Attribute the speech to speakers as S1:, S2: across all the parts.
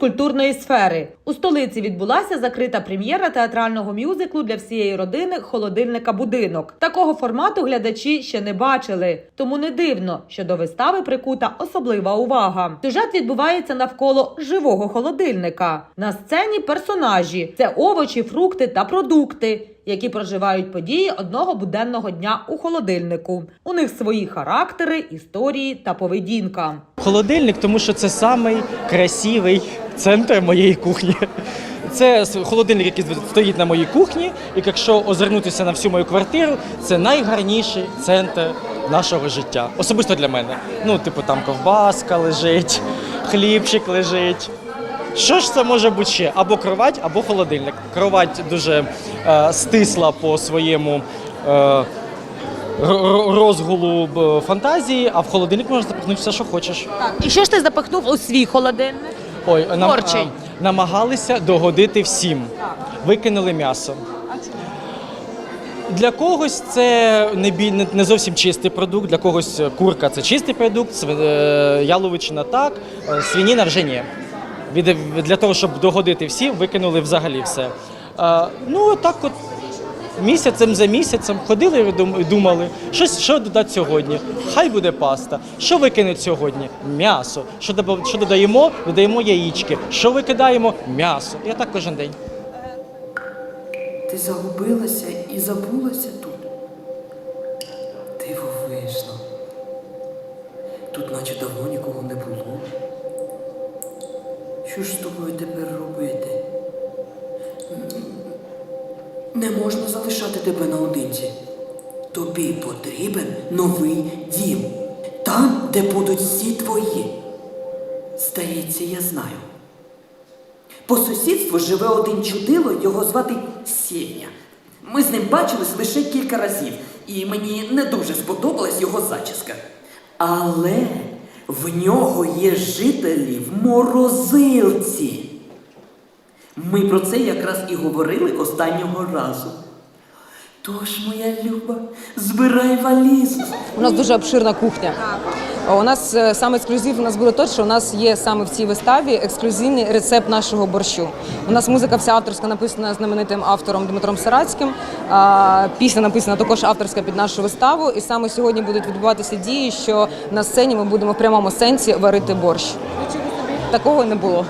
S1: культурної сфери. У столиці відбулася закрита прем'єра театрального мюзиклу для всієї родини Холодильника будинок. Такого формату глядачі ще не бачили. Тому не дивно, що до вистави прикута особлива увага. Сюжет відбувається навколо живого холодильника. На сцені персонажі це овочі, фрукти та продукти. Які проживають події одного буденного дня у холодильнику. У них свої характери, історії та поведінка.
S2: Холодильник, тому що це самий красивий центр моєї кухні. Це холодильник, який стоїть на моїй кухні, і якщо озирнутися на всю мою квартиру, це найгарніший центр нашого життя. Особисто для мене. Ну, типу, там ковбаска лежить, хлібчик лежить. Що ж це може бути ще? Або кровать, або холодильник. Кровать дуже е, стисла по своєму. Е, розгулу б, фантазії, а в холодильник можна запихнути все, що хочеш.
S1: І що ж ти запихнув у свій холодильник?
S2: Ой, нам,
S1: Творчий.
S2: а, намагалися догодити всім. Викинули м'ясо. Для когось це не, бі- не, не зовсім чистий продукт, для когось курка це чистий продукт, сви- е, яловичина так, е, свиніна вже ні. Для того, щоб догодити всім, викинули взагалі все. Ну, так от місяцем за місяцем ходили і думали, що, що додати сьогодні. Хай буде паста. Що викинуть сьогодні? М'ясо. Що, що додаємо? Додаємо яєчки. Що викидаємо? М'ясо. Я так кожен день.
S3: Ти загубилася і забулася тут. Дивовижно. Тут наче давно нікого не було. Що ж з тобою тепер робити? Не можна залишати тебе наодинці. Тобі потрібен новий дім. Там, де будуть всі твої. Здається, я знаю. По сусідству живе один чудило, його звати Сєня. Ми з ним бачились лише кілька разів, і мені не дуже сподобалась його зачіска. Але в нього є жителі в морозилці. Ми про це якраз і говорили останнього разу. Тож, моя люба, збирай валізу.
S4: У нас дуже обширна кухня. У нас е, саме ексклюзив у нас було те, що у нас є саме в цій виставі ексклюзивний рецепт нашого борщу. У нас музика вся авторська написана знаменитим автором Дмитром Сарацьким. Пісня написана також авторська під нашу виставу. І саме сьогодні будуть відбуватися дії, що на сцені ми будемо в прямому сенсі варити борщ. Такого не було.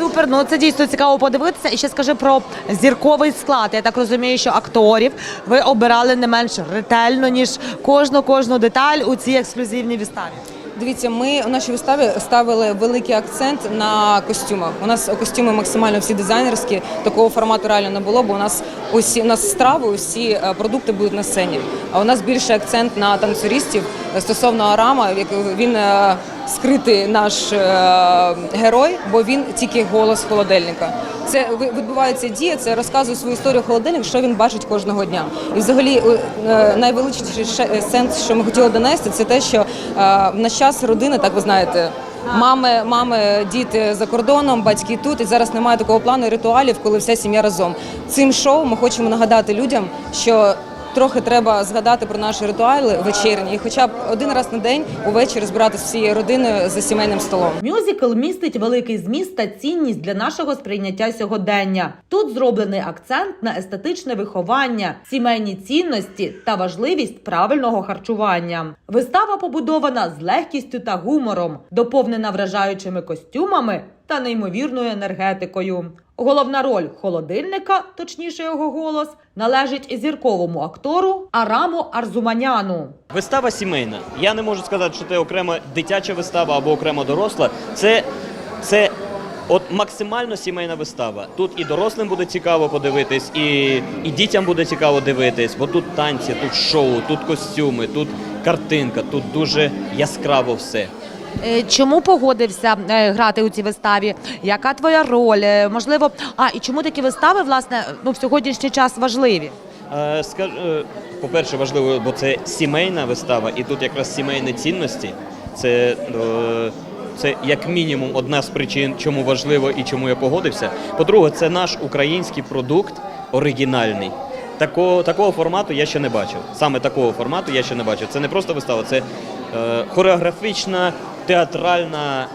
S1: Супер, ну це дійсно цікаво подивитися. І ще скажи про зірковий склад. Я так розумію, що акторів ви обирали не менш ретельно, ніж кожну кожну деталь у цій ексклюзивній виставі.
S4: Дивіться, ми у нашій виставі ставили великий акцент на костюмах. У нас костюми максимально всі дизайнерські. Такого формату реально не було, бо у нас усі у нас страви, усі е, продукти будуть на сцені. А у нас більше акцент на танцюристів стосовно Арама, як він е, скритий наш е, герой, бо він тільки голос холодильника. Це відбувається дія, це розказує свою історію холодильник, що він бачить кожного дня. І взагалі найвеличніший сенс, що ми хотіли донести, це те, що в наш час родини, так ви знаєте. Мами, мами, діти за кордоном, батьки тут, і зараз немає такого плану ритуалів, коли вся сім'я разом. Цим шоу ми хочемо нагадати людям, що трохи треба згадати про наші ритуали вечірні, і хоча б один раз на день увечері збиратися всією родиною за сімейним столом.
S1: Мюзикл містить великий зміст та цінність для нашого сприйняття сьогодення. Тут зроблений акцент на естетичне виховання, сімейні цінності та важливість правильного харчування. Вистава побудована з легкістю та гумором, доповнена вражаючими костюмами та неймовірною енергетикою. Головна роль холодильника, точніше його голос, належить зірковому актору Араму Арзуманяну.
S5: Вистава сімейна. Я не можу сказати, що це окрема дитяча вистава або окремо доросла. Це, це от максимально сімейна вистава. Тут і дорослим буде цікаво подивитись, і, і дітям буде цікаво дивитись, бо тут танці, тут шоу, тут костюми, тут картинка, тут дуже яскраво все.
S1: Е, Чому погодився е, грати у цій виставі? Яка твоя роль? Е, Можливо, а і чому такі вистави власне ну в сьогоднішній час важливі?
S5: Е, скаж, е, по-перше, важливо, бо це сімейна вистава, і тут якраз сімейні цінності. Це, це як мінімум одна з причин, чому важливо і чому я погодився. По-друге, це наш український продукт оригінальний. Такого, такого формату я ще не бачив. Саме такого формату я ще не бачив. Це не просто вистава, це е, хореографічна, театральна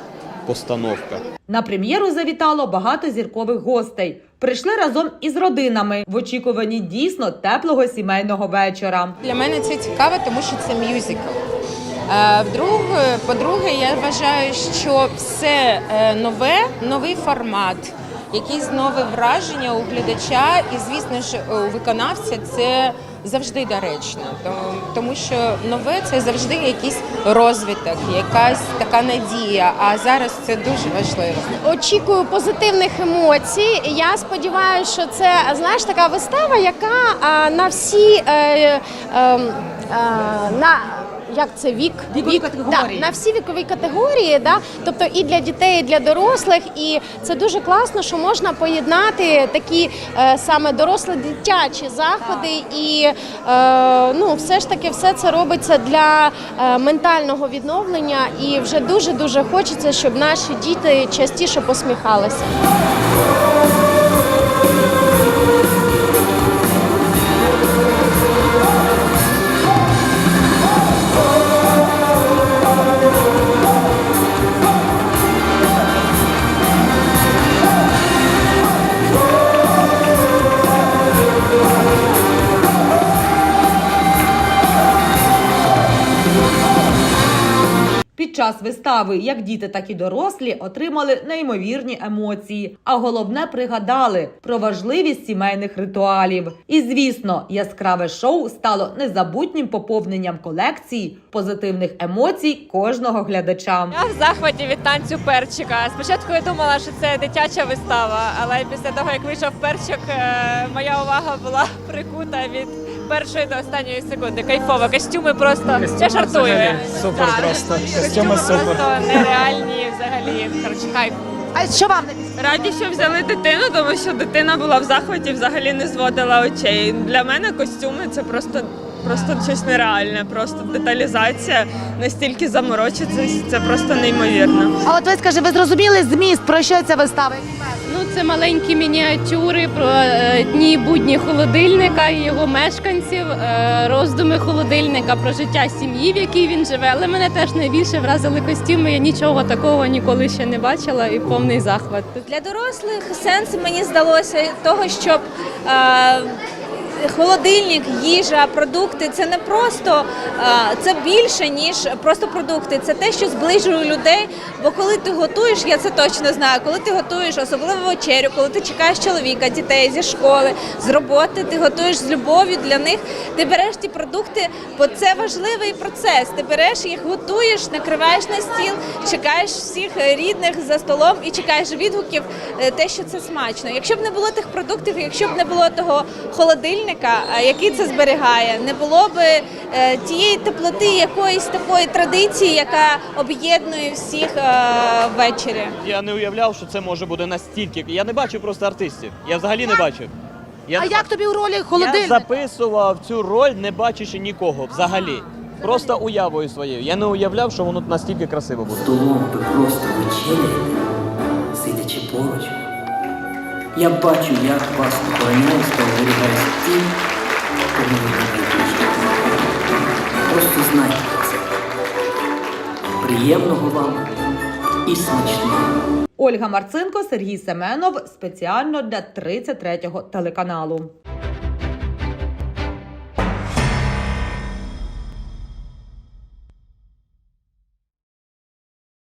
S5: постановка.
S1: На прем'єру завітало багато зіркових гостей. Прийшли разом із родинами в очікуванні дійсно теплого сімейного вечора.
S6: Для мене це цікаво, тому що це мюзикл. Е, вдруге- По-друге, я вважаю, що все е, нове, новий формат, якісь нові враження у глядача, і звісно ж у виконавця це завжди доречно, Тому- що нове це завжди якийсь розвиток, якась така надія. А зараз це дуже важливо.
S7: очікую позитивних емоцій. Я сподіваюся, що це знаєш така вистава, яка на всі е, е, е, на як це вік
S1: категорії.
S7: Да, на всі вікові категорії, да, тобто і для дітей, і для дорослих, і це дуже класно, що можна поєднати такі е, саме дорослі дитячі заходи, і е, ну все ж таки все це робиться для е, ментального відновлення, і вже дуже дуже хочеться, щоб наші діти частіше посміхалися.
S1: Час вистави як діти, так і дорослі отримали неймовірні емоції, а головне пригадали про важливість сімейних ритуалів. І звісно, яскраве шоу стало незабутнім поповненням колекції позитивних емоцій кожного глядача.
S8: Я в захваті від танцю перчика. Спочатку я думала, що це дитяча вистава, але після того, як вийшов перчик, е, моя увага була прикута від першої до останньої секунди. Кайфово, костюми просто я жартую.
S2: супер
S8: Так.
S2: просто.
S8: Костюми
S2: Костюми супер.
S8: просто нереальні взагалі. Коротше, кайф.
S9: А що вам
S10: Раді, що взяли дитину, тому що дитина була в захваті, взагалі не зводила очей. Для мене костюми це просто. Просто щось нереальне, просто деталізація настільки заморочиться, це просто неймовірно.
S9: А от ви скажи, ви зрозуміли зміст, про що ця вистава?
S11: Ну, це маленькі мініатюри про е, дні будні холодильника і його мешканців, е, роздуми холодильника про життя сім'ї, в якій він живе. Але мене теж найбільше вразили костюми. Я нічого такого ніколи ще не бачила і повний захват.
S8: Для дорослих сенс мені здалося того, щоб е, холодильник, їжа, продукти це не просто це більше ніж просто продукти. Це те, що зближує людей. Бо коли ти готуєш, я це точно знаю. Коли ти готуєш особливо вечерю, коли ти чекаєш чоловіка, дітей зі школи, з роботи, ти готуєш з любов'ю для них. Ти береш ті продукти, бо це важливий процес. Ти береш їх, готуєш, накриваєш на стіл, чекаєш всіх рідних за столом і чекаєш відгуків, е, те, що це смачно. Якщо б не було тих продуктів, якщо б не було того холодильника, е, який це зберігає, не було б е, тієї теплоти, якоїсь такої традиції, яка об'єднує всіх е, ввечері.
S5: Я не уявляв, що це може бути настільки. Я не бачив просто артистів. Я взагалі не бачив. Я
S9: А
S5: не
S9: як тобі у ролі
S5: Я записував цю роль, не бачачи нікого взагалі. Просто уявою своєю. Я не уявляв, що воно настільки красиво буде.
S3: Столом ви просто вечеряєте, сидячи поруч. Я бачу, як вас охороняється та оберігає ті, кому ви найближче. Просто знайте це. Приємного вам і смачного.
S1: Ольга Марцинко, Сергій Семенов спеціально для 33-го телеканалу.